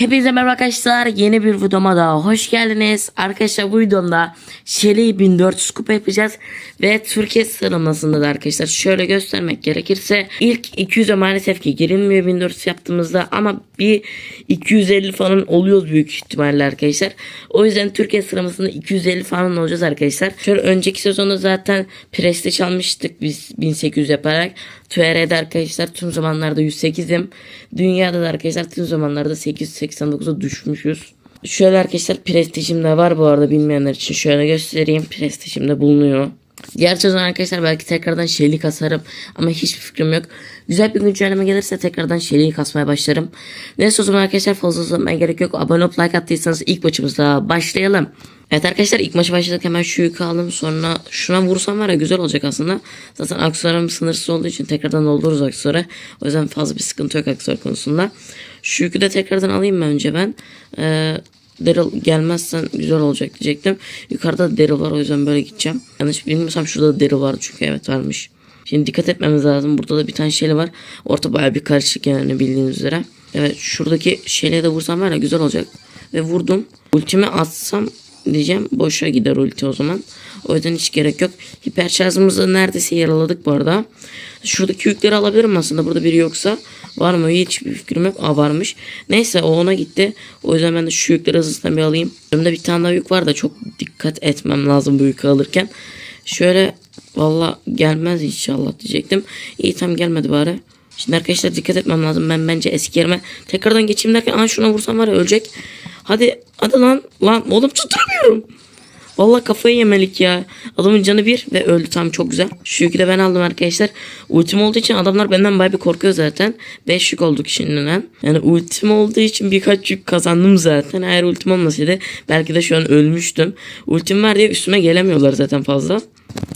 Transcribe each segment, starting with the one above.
Hepinize merhaba arkadaşlar. Yeni bir videoma daha hoş geldiniz. Arkadaşlar bu videomda Shelly 1400 kupa yapacağız. Ve Türkiye sıralamasında da arkadaşlar şöyle göstermek gerekirse ilk 200'e maalesef ki girilmiyor 1400 yaptığımızda ama bir 250 falan oluyoruz büyük ihtimalle arkadaşlar. O yüzden Türkiye sıralamasında 250 falan olacağız arkadaşlar. Şöyle önceki sezonda zaten Preste çalmıştık biz 1800 yaparak. TR'de arkadaşlar tüm zamanlarda 108'im. Dünyada da arkadaşlar tüm zamanlarda 889'a düşmüşüz. Şöyle arkadaşlar prestijim de var bu arada bilmeyenler için şöyle göstereyim. Prestijim de bulunuyor. Diğer sezon arkadaşlar belki tekrardan şeyli kasarım ama hiçbir fikrim yok. Güzel bir güncelleme gelirse tekrardan şeyliği kasmaya başlarım. Neyse o zaman arkadaşlar fazla uzatmaya gerek yok. Abone olup like attıysanız ilk maçımızda başlayalım. Evet arkadaşlar ilk maçı başladık hemen şu yükü aldım sonra şuna vursam var ya güzel olacak aslında. Zaten aksesuarım sınırsız olduğu için tekrardan doldururuz aksesuarı. O yüzden fazla bir sıkıntı yok aksesuar konusunda. Şu yükü de tekrardan alayım mı önce ben. Ee, Daryl gelmezsen güzel olacak diyecektim. Yukarıda da Daryl var o yüzden böyle gideceğim. Yanlış bilmiyorsam şurada da Daryl var çünkü evet varmış. Şimdi dikkat etmemiz lazım. Burada da bir tane şeyle var. Orta baya bir karışık yani bildiğiniz üzere. Evet şuradaki şeyle de vursam var ya güzel olacak. Ve vurdum. Ultimi atsam diyeceğim. Boşa gider ulti o zaman. O yüzden hiç gerek yok. Hiper şarjımızı neredeyse yaraladık bu arada. Şuradaki yükleri alabilirim aslında. Burada biri yoksa. Var mı? Hiç bir fikrim yok. Aa varmış. Neyse o ona gitti. O yüzden ben de şu yükleri hızlıdan bir alayım. Önümde bir tane daha yük var da çok dikkat etmem lazım bu yükü alırken. Şöyle valla gelmez inşallah diyecektim. İyi tam gelmedi bari. Şimdi arkadaşlar dikkat etmem lazım. Ben bence eski yerime tekrardan geçeyim derken aa şuna vursam var ya ölecek. Hadi hadi lan lan oğlum tutturamıyorum. Vallahi kafayı yemelik ya. Adamın canı bir ve öldü tam çok güzel. Şu yükü de ben aldım arkadaşlar. Ultim olduğu için adamlar benden bayağı bir korkuyor zaten. 5 yük olduk şimdiden. Yani ultim olduğu için birkaç yük kazandım zaten. Eğer ultim olmasaydı belki de şu an ölmüştüm. Ultim var diye üstüme gelemiyorlar zaten fazla.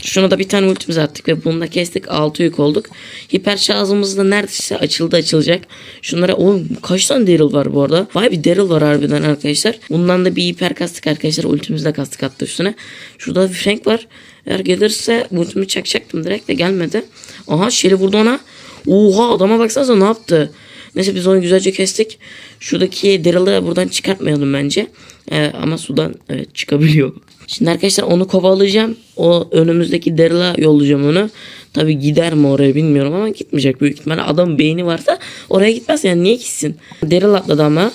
Şuna da bir tane ultimizi attık ve bunu da kestik. 6 yük olduk. Hiper şarjımız da neredeyse açıldı açılacak. Şunlara oğlum kaç tane Daryl var bu arada? Vay bir Daryl var harbiden arkadaşlar. Bundan da bir hiper kastık arkadaşlar. Ultimizi de kastık attı üstüne. Şurada bir Frank var. Eğer gelirse ultimi çakacaktım direkt de gelmedi. Aha Shelly vurdu ona. Oha adama baksanıza ne yaptı. Neyse biz onu güzelce kestik. Şuradaki Daryl'ı buradan çıkartmayalım bence. Ee, ama sudan evet çıkabiliyor. Şimdi arkadaşlar onu kovalayacağım. O önümüzdeki Daryl'a yollayacağım onu. Tabi gider mi oraya bilmiyorum ama gitmeyecek büyük ihtimalle. Adamın beyni varsa oraya gitmez yani niye gitsin? Daryl atladı ama.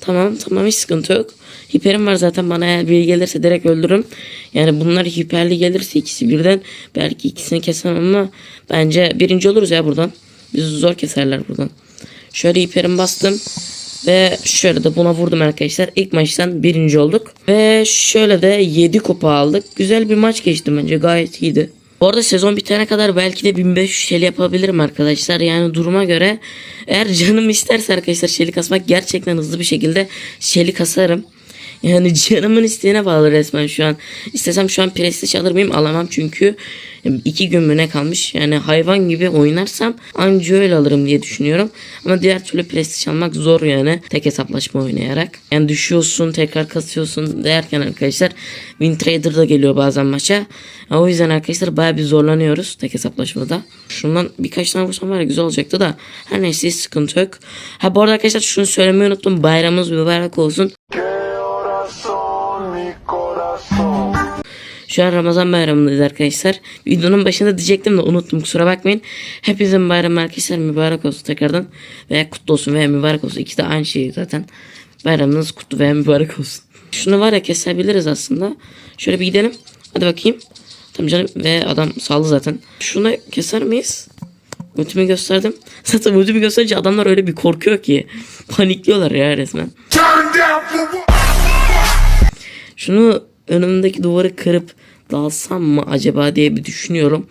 Tamam tamam hiç sıkıntı yok. Hiperim var zaten bana eğer biri gelirse direkt öldürürüm. Yani bunlar hiperli gelirse ikisi birden belki ikisini kesemem ama bence birinci oluruz ya buradan. Bizi zor keserler buradan. Şöyle hiperim bastım. Ve şöyle de buna vurdum arkadaşlar. İlk maçtan birinci olduk. Ve şöyle de 7 kupa aldık. Güzel bir maç geçti bence. Gayet iyiydi. Bu arada sezon bitene kadar belki de 1500 şeli yapabilirim arkadaşlar. Yani duruma göre eğer canım isterse arkadaşlar şeli kasmak gerçekten hızlı bir şekilde şeli kasarım. Yani canımın isteğine bağlı resmen şu an. İstesem şu an prestij alır mıyım alamam çünkü iki gün mü ne kalmış. Yani hayvan gibi oynarsam anca öyle alırım diye düşünüyorum. Ama diğer türlü prestij almak zor yani tek hesaplaşma oynayarak. Yani düşüyorsun tekrar kasıyorsun derken arkadaşlar Win Trader da geliyor bazen maça. O yüzden arkadaşlar baya bir zorlanıyoruz tek hesaplaşmada. Şundan birkaç tane vursam var ya güzel olacaktı da her neyse sıkıntı yok. Ha bu arada arkadaşlar şunu söylemeyi unuttum. Bayramımız mübarek olsun. Şu an Ramazan bayramındayız arkadaşlar. Videonun başında diyecektim de unuttum kusura bakmayın. Hepinizin bayramı arkadaşlar mübarek olsun tekrardan. Veya kutlu olsun veya mübarek olsun. İkisi de aynı şey zaten. Bayramınız kutlu veya mübarek olsun. Şunu var ya kesebiliriz aslında. Şöyle bir gidelim. Hadi bakayım. Tamam canım ve adam sağlı zaten. Şunu keser miyiz? Ultimi gösterdim. Zaten ultimi gösterince adamlar öyle bir korkuyor ki. Panikliyorlar ya resmen. Şunu önümdeki duvarı kırıp dalsam mı acaba diye bir düşünüyorum.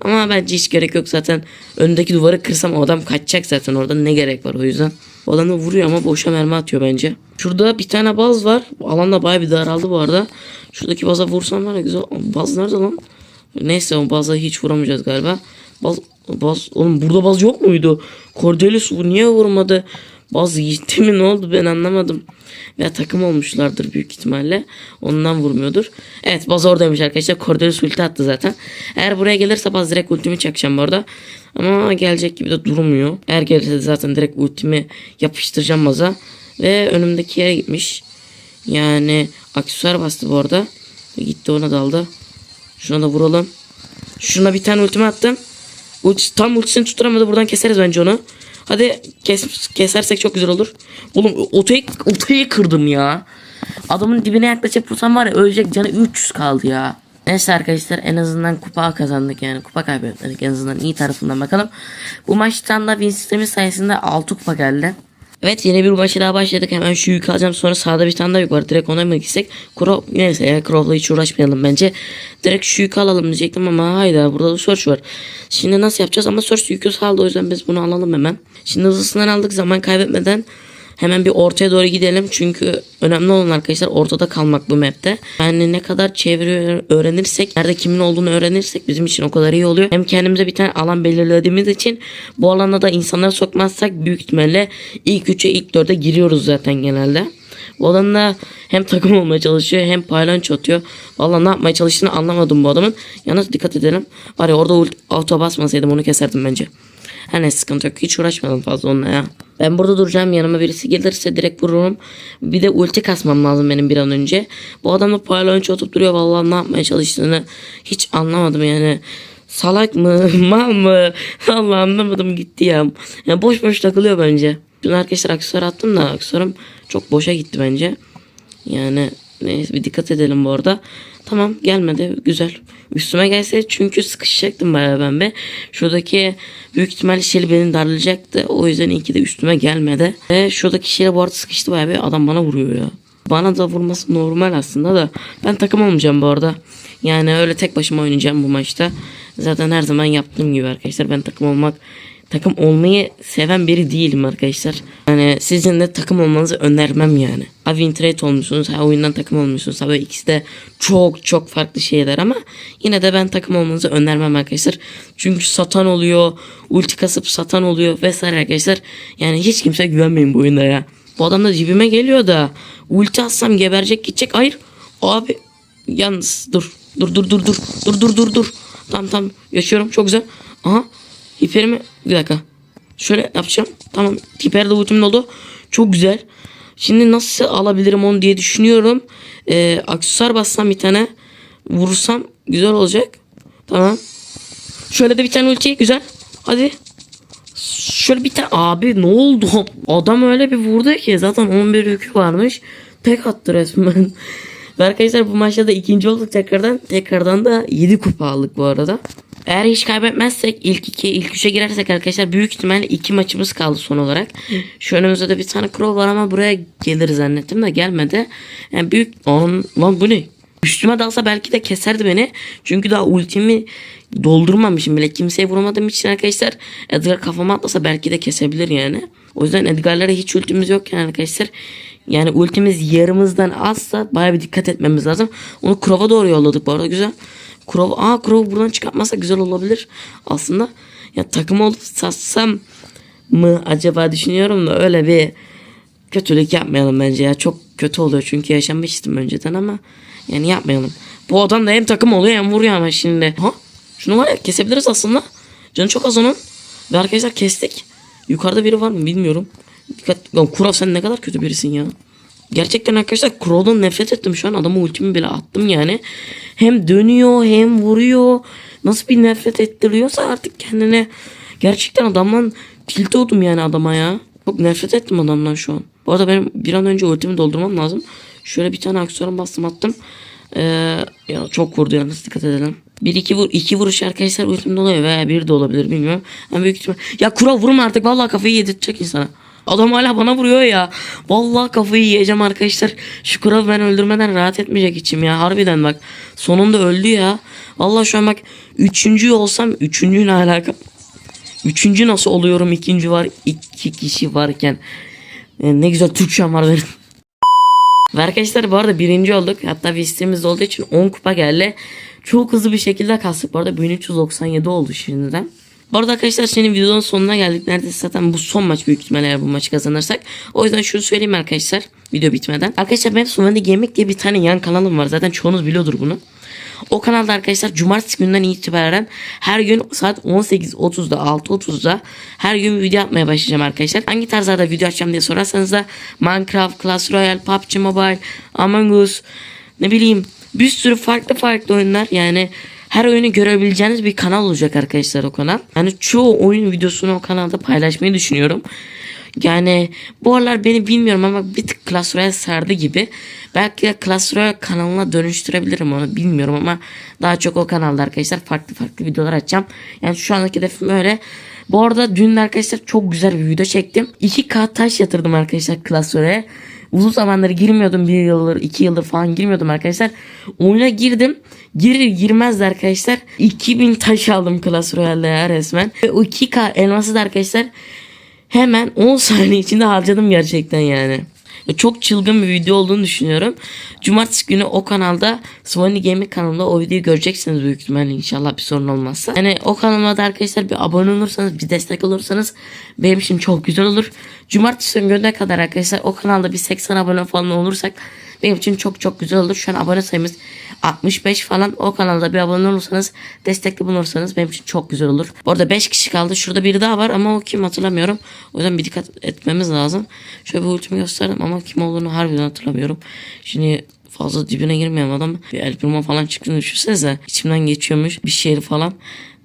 Ama bence hiç gerek yok zaten. Önündeki duvarı kırsam adam kaçacak zaten orada ne gerek var o yüzden. O vuruyor ama boşa mermi atıyor bence. Şurada bir tane baz var. Alan da baya bir daraldı bu arada. Şuradaki baza vursam var ya güzel. Baz nerede lan? Neyse o baza hiç vuramayacağız galiba. Baz, baz, oğlum burada baz yok muydu? Cordelius niye vurmadı? Baz gitti mi ne oldu ben anlamadım. Veya takım olmuşlardır büyük ihtimalle. Ondan vurmuyordur. Evet Baz oradaymış arkadaşlar. Cordelius ulti attı zaten. Eğer buraya gelirse Baz direkt ultimi çakacağım bu arada. Ama gelecek gibi de durmuyor. Eğer gelirse zaten direkt ultimi yapıştıracağım Baz'a. Ve önümdeki yere gitmiş. Yani aksesuar bastı bu arada. Gitti ona daldı. Şuna da vuralım. Şuna bir tane ultimi attım. Ulti, tam ultisini tutturamadı. Buradan keseriz bence onu. Hadi kes, kesersek çok güzel olur. Oğlum otoyu, otoyu kırdım ya. Adamın dibine yaklaşıp vursam var ya ölecek canı 300 kaldı ya. Neyse arkadaşlar en azından kupa kazandık yani kupa kaybetmedik en azından iyi tarafından bakalım. Bu maçtan da win sistemi sayesinde 6 kupa geldi. Evet yeni bir maçı daha başladık. Hemen şu yük alacağım. Sonra sağda bir tane daha yük var. Direkt ona mı gitsek? Kro neyse ya Crow'la hiç uğraşmayalım bence. Direkt şu yükü alalım diyecektim ama hayda burada da search var. Şimdi nasıl yapacağız? Ama search yükü saldı o yüzden biz bunu alalım hemen. Şimdi hızlısından aldık zaman kaybetmeden. Hemen bir ortaya doğru gidelim. Çünkü önemli olan arkadaşlar ortada kalmak bu map'te. Yani ne kadar çevre öğrenirsek, nerede kimin olduğunu öğrenirsek bizim için o kadar iyi oluyor. Hem kendimize bir tane alan belirlediğimiz için bu alana da insanları sokmazsak büyük ihtimalle ilk 3'e ilk 4'e giriyoruz zaten genelde. Bu adam da hem takım olmaya çalışıyor hem paylanç atıyor. Valla ne yapmaya çalıştığını anlamadım bu adamın. Yalnız dikkat edelim. Var ya orada auto basmasaydım onu keserdim bence. Neyse sıkıntı yok. Hiç uğraşmadım fazla onunla ya. Ben burada duracağım. Yanıma birisi gelirse direkt vururum. Bir de ulti kasmam lazım benim bir an önce. Bu adam da paylanç atıp duruyor. Vallahi ne yapmaya çalıştığını hiç anlamadım yani. Salak mı? Mal mı? Allah anlamadım gitti ya. Yani boş boş takılıyor bence. Dün arkadaşlar aksesuar attım da aksesuarım çok boşa gitti bence. Yani neyse bir dikkat edelim bu arada. Tamam gelmedi güzel. Üstüme gelse çünkü sıkışacaktım bayağı ben be. Şuradaki büyük ihtimalle Shelly beni darlayacaktı. O yüzden iyi ki de üstüme gelmedi. Ve şuradaki Shelly bu arada sıkıştı bayağı bir adam bana vuruyor ya. Bana da vurması normal aslında da ben takım olmayacağım bu arada. Yani öyle tek başıma oynayacağım bu maçta. Zaten her zaman yaptığım gibi arkadaşlar ben takım olmak takım olmayı seven biri değilim arkadaşlar. Yani sizin de takım olmanızı önermem yani. Ha win trade olmuşsunuz ha oyundan takım olmuşsunuz. Ha böyle ikisi de çok çok farklı şeyler ama yine de ben takım olmanızı önermem arkadaşlar. Çünkü satan oluyor, ulti kasıp satan oluyor vesaire arkadaşlar. Yani hiç kimseye güvenmeyin bu oyunda ya. Bu adam da cibime geliyor da ulti atsam geberecek gidecek. Hayır abi yalnız dur dur dur dur dur dur dur dur dur. Tamam tamam yaşıyorum çok güzel. Aha hiperimi bir dakika. Şöyle yapacağım. Tamam hiper de ultim oldu. Çok güzel. Şimdi nasıl alabilirim onu diye düşünüyorum. Ee, aksesuar bassam bir tane vurursam güzel olacak. Tamam. Şöyle de bir tane ulti güzel. Hadi. Şöyle bir tane abi ne oldu? Adam öyle bir vurdu ki zaten 11 yükü varmış. Tek attı resmen. Ve arkadaşlar bu maçta da ikinci olduk tekrardan. Tekrardan da 7 kupa aldık bu arada. Eğer hiç kaybetmezsek ilk iki ilk üçe girersek arkadaşlar büyük ihtimalle iki maçımız kaldı son olarak. Şu önümüzde de bir tane crow var ama buraya gelir zannettim de gelmedi. Yani büyük Lan, lan bu ne? Üstüme dalsa belki de keserdi beni. Çünkü daha ultimi doldurmamışım bile. Kimseye vuramadığım için arkadaşlar Edgar kafama atlasa belki de kesebilir yani. O yüzden Edgar'lara hiç ultimiz yok yani arkadaşlar. Yani ultimiz yarımızdan azsa baya bir dikkat etmemiz lazım. Onu Crow'a doğru yolladık bu arada güzel. Crow, aa Crow buradan çıkartmazsa güzel olabilir aslında. Ya takım olup satsam mı acaba düşünüyorum da öyle bir kötülük yapmayalım bence ya. Çok kötü oluyor çünkü yaşamıştım önceden ama yani yapmayalım. Bu adam da hem takım oluyor hem vuruyor ama şimdi. Ha? Şunu var ya kesebiliriz aslında. Canı çok az onun. Ve arkadaşlar kestik. Yukarıda biri var mı bilmiyorum. Dikkat. Lan Kurav sen ne kadar kötü birisin ya. Gerçekten arkadaşlar Kurov'dan nefret ettim şu an. Adamı ultimi bile attım yani. Hem dönüyor hem vuruyor. Nasıl bir nefret ettiriyorsa artık kendine. Gerçekten adamdan tilt oldum yani adama ya. Çok nefret ettim adamdan şu an. Bu arada benim bir an önce ultimi doldurmam lazım. Şöyle bir tane aksiyon bastım attım. Ee, ya çok vurdu yalnız dikkat edelim. Bir iki vur iki vuruş arkadaşlar ultimde oluyor veya bir de olabilir bilmiyorum. Ama büyük ihtimal. Ya kura vurma artık vallahi kafayı yedirtecek insana. Adam hala bana vuruyor ya. Vallahi kafayı yiyeceğim arkadaşlar. Şu kuralı ben öldürmeden rahat etmeyecek içim ya. Harbiden bak. Sonunda öldü ya. Vallahi şu an bak. Üçüncü olsam. Üçüncü ne alaka? Üçüncü nasıl oluyorum? ikinci var. iki kişi varken. E, ne güzel Türkçem var benim. Ve arkadaşlar bu arada birinci olduk. Hatta bir olduğu için 10 kupa geldi. Çok hızlı bir şekilde kastık. Bu arada 1397 oldu şimdiden. Bu arada arkadaşlar şimdi videonun sonuna geldik. Neredeyse zaten bu son maç büyük ihtimalle eğer bu maçı kazanırsak. O yüzden şunu söyleyeyim arkadaşlar video bitmeden. Arkadaşlar benim Sumandi Gaming diye bir tane yan kanalım var. Zaten çoğunuz biliyordur bunu. O kanalda arkadaşlar cumartesi günden itibaren her gün saat 18.30'da 6.30'da her gün video atmaya başlayacağım arkadaşlar. Hangi tarzlarda video açacağım diye sorarsanız da Minecraft, Clash Royale, PUBG Mobile, Among Us ne bileyim bir sürü farklı farklı oyunlar yani her oyunu görebileceğiniz bir kanal olacak arkadaşlar o kanal. Yani çoğu oyun videosunu o kanalda paylaşmayı düşünüyorum. Yani bu aralar beni bilmiyorum ama bir tık Clash Royale sardı gibi. Belki de Clash Royale kanalına dönüştürebilirim onu bilmiyorum ama daha çok o kanalda arkadaşlar farklı farklı videolar açacağım. Yani şu andaki hedefim öyle. Bu arada dün arkadaşlar çok güzel bir video çektim. 2K taş yatırdım arkadaşlar Clash Royale'e. Uzun zamandır girmiyordum. Bir yıldır, iki yıldır falan girmiyordum arkadaşlar. Oyuna girdim. Girir girmez arkadaşlar 2000 taş aldım Clash Royale'de ya resmen. Ve o 2K elması da arkadaşlar hemen 10 saniye içinde harcadım gerçekten yani. Çok çılgın bir video olduğunu düşünüyorum. Cumartesi günü o kanalda Sony Gaming kanalında o videoyu göreceksiniz büyük ihtimalle inşallah bir sorun olmazsa. Yani o kanalıma da arkadaşlar bir abone olursanız bir destek olursanız benim için çok güzel olur. Cumartesi gününe kadar arkadaşlar o kanalda bir 80 abone falan olursak benim için çok çok güzel olur. Şu an abone sayımız 65 falan. O kanalda bir abone olursanız, destekli bulunursanız benim için çok güzel olur. Bu arada 5 kişi kaldı. Şurada biri daha var ama o kim hatırlamıyorum. O yüzden bir dikkat etmemiz lazım. Şöyle bir ultimi gösterdim ama kim olduğunu harbiden hatırlamıyorum. Şimdi fazla dibine girmeyelim adam. Bir el primo falan çıktığını düşünsenize. İçimden geçiyormuş bir şehir falan.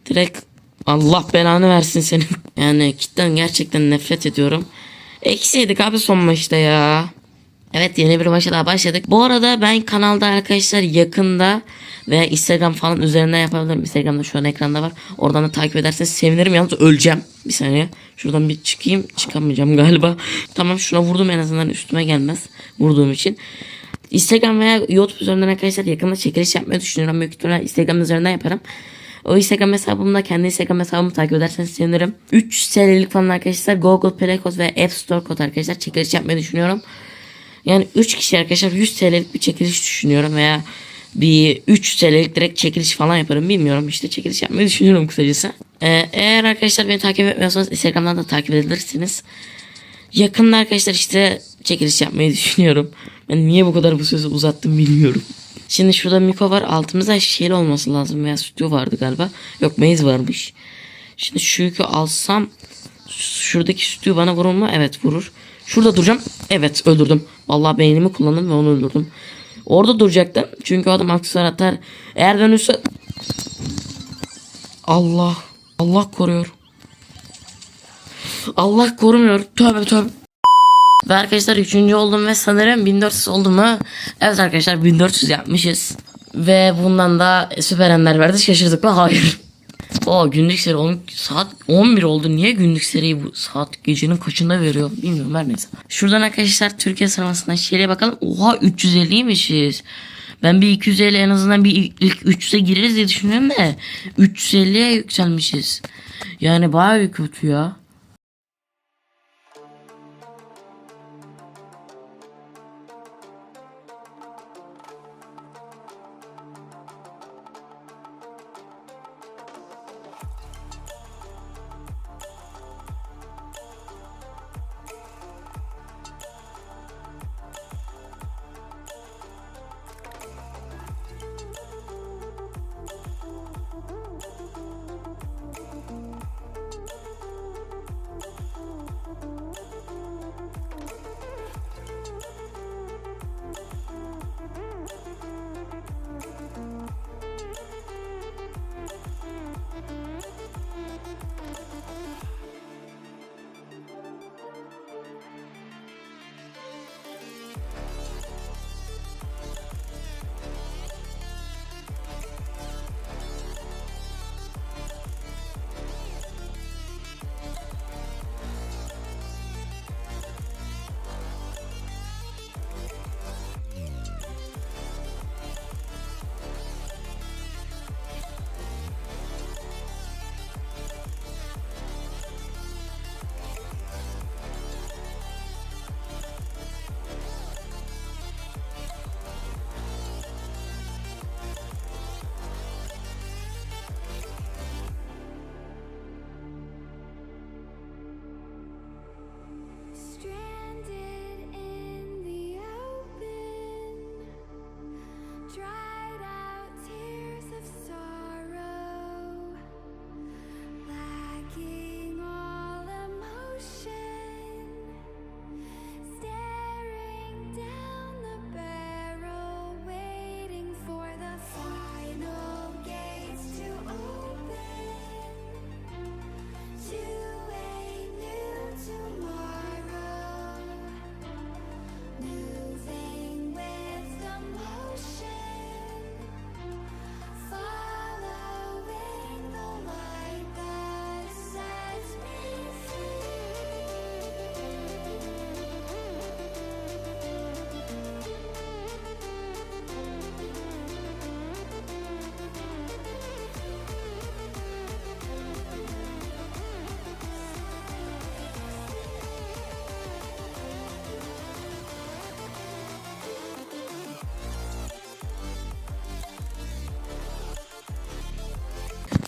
Direkt Allah belanı versin senin. Yani kitten gerçekten nefret ediyorum. Eksiydik abi son maçta ya. Evet yeni bir maça daha başladık. Bu arada ben kanalda arkadaşlar yakında veya Instagram falan üzerinden yapabilirim. Instagram'da şu an ekranda var. Oradan da takip ederseniz sevinirim. Yalnız öleceğim. Bir saniye. Şuradan bir çıkayım. Çıkamayacağım galiba. Tamam şuna vurdum en azından üstüme gelmez. Vurduğum için. Instagram veya YouTube üzerinden arkadaşlar yakında çekiliş yapmayı düşünüyorum. Büyük ihtimalle Instagram üzerinden yaparım. O Instagram hesabımda kendi Instagram hesabımı takip ederseniz sevinirim. 3 TL'lik falan arkadaşlar Google Play kod ve App Store kod arkadaşlar çekiliş yapmayı düşünüyorum. Yani 3 kişi arkadaşlar 100 TL'lik bir çekiliş düşünüyorum veya bir 3 TL'lik direkt çekiliş falan yaparım bilmiyorum işte çekiliş yapmayı düşünüyorum kısacası. Ee, eğer arkadaşlar beni takip etmiyorsanız Instagram'dan da takip edebilirsiniz. Yakında arkadaşlar işte çekiliş yapmayı düşünüyorum. Ben niye bu kadar bu sözü uzattım bilmiyorum. Şimdi şurada Miko var altımızda şişeli olması lazım veya stüdyo vardı galiba. Yok maze varmış. Şimdi şu yükü alsam şuradaki stüdyo bana vurur mu? Evet vurur. Şurada duracağım. Evet öldürdüm. Vallahi beynimi kullandım ve onu öldürdüm. Orada duracaktım. Çünkü adam aksesuar atar. Eğer dönüşse... Allah. Allah koruyor. Allah korumuyor. Tövbe tövbe. Ve arkadaşlar üçüncü oldum ve sanırım 1400 oldu mu? Evet arkadaşlar 1400 yapmışız. Ve bundan da süper ender verdi. Şaşırdık mı? Hayır. O günlük seri 10, saat 11 oldu. Niye günlük seriyi bu saat gecenin kaçında veriyor? Bilmiyorum her neyse. Şuradan arkadaşlar Türkiye sıralamasından şeye bakalım. Oha 350'ymişiz. Ben bir 250 en azından bir ilk 300'e gireriz diye düşünüyorum da 350'ye yükselmişiz. Yani bayağı bir kötü ya.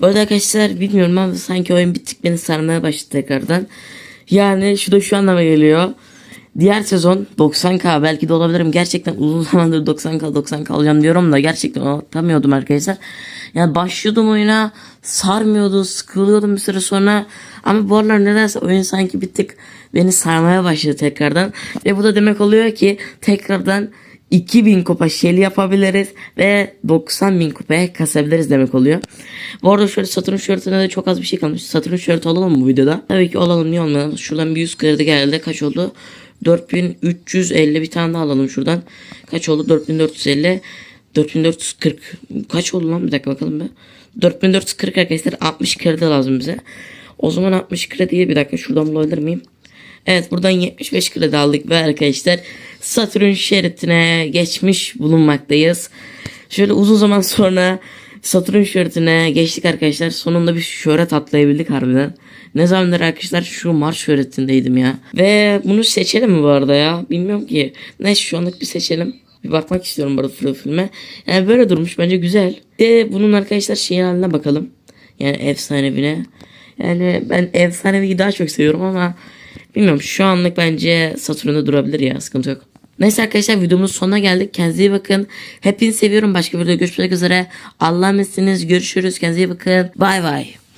Bu arada arkadaşlar bilmiyorum ama sanki oyun bittik beni sarmaya başladı tekrardan. Yani şu da şu anlama geliyor. Diğer sezon 90k belki de olabilirim. Gerçekten uzun zamandır 90k 90k alacağım diyorum da gerçekten atamıyordum arkadaşlar. Yani başlıyordum oyuna sarmıyordu sıkılıyordum bir süre sonra. Ama bu aralar nedense oyun sanki bir tık beni sarmaya başladı tekrardan. Ve bu da demek oluyor ki tekrardan 2000 kupa şeli yapabiliriz ve 90 bin kupaya kasabiliriz demek oluyor. Bu arada şöyle Satürn şörtüne de çok az bir şey kalmış. Satürn şörtü alalım mı bu videoda? Tabii ki alalım niye olmayalım. Şuradan bir 100 kredi geldi. Kaç oldu? 4350 bir tane daha alalım şuradan. Kaç oldu? 4450. 4440. Kaç oldu lan? Bir dakika bakalım be. 4440 arkadaşlar 60 kredi lazım bize. O zaman 60 krediye bir dakika şuradan bulabilir miyim? Evet buradan 75 kredi aldık ve arkadaşlar Satürn şeritine geçmiş bulunmaktayız. Şöyle uzun zaman sonra Satürn şeritine geçtik arkadaşlar. Sonunda bir şöhret atlayabildik harbiden. Ne zamandır arkadaşlar şu Mars şöhretindeydim ya. Ve bunu seçelim mi bu arada ya? Bilmiyorum ki. Neyse şu anlık bir seçelim. Bir bakmak istiyorum bu arada profilime. Yani böyle durmuş bence güzel. De bunun arkadaşlar şeyin haline bakalım. Yani efsanevine. Yani ben efsanevi daha çok seviyorum ama bilmiyorum şu anlık bence Satürn'de durabilir ya sıkıntı yok. Neyse arkadaşlar videomuzun sonuna geldik. Kendinize iyi bakın. Hepinizi seviyorum. Başka bir videoda görüşmek üzere. Allah'a emanetsiniz. Görüşürüz. Kendinize iyi bakın. Bay bay.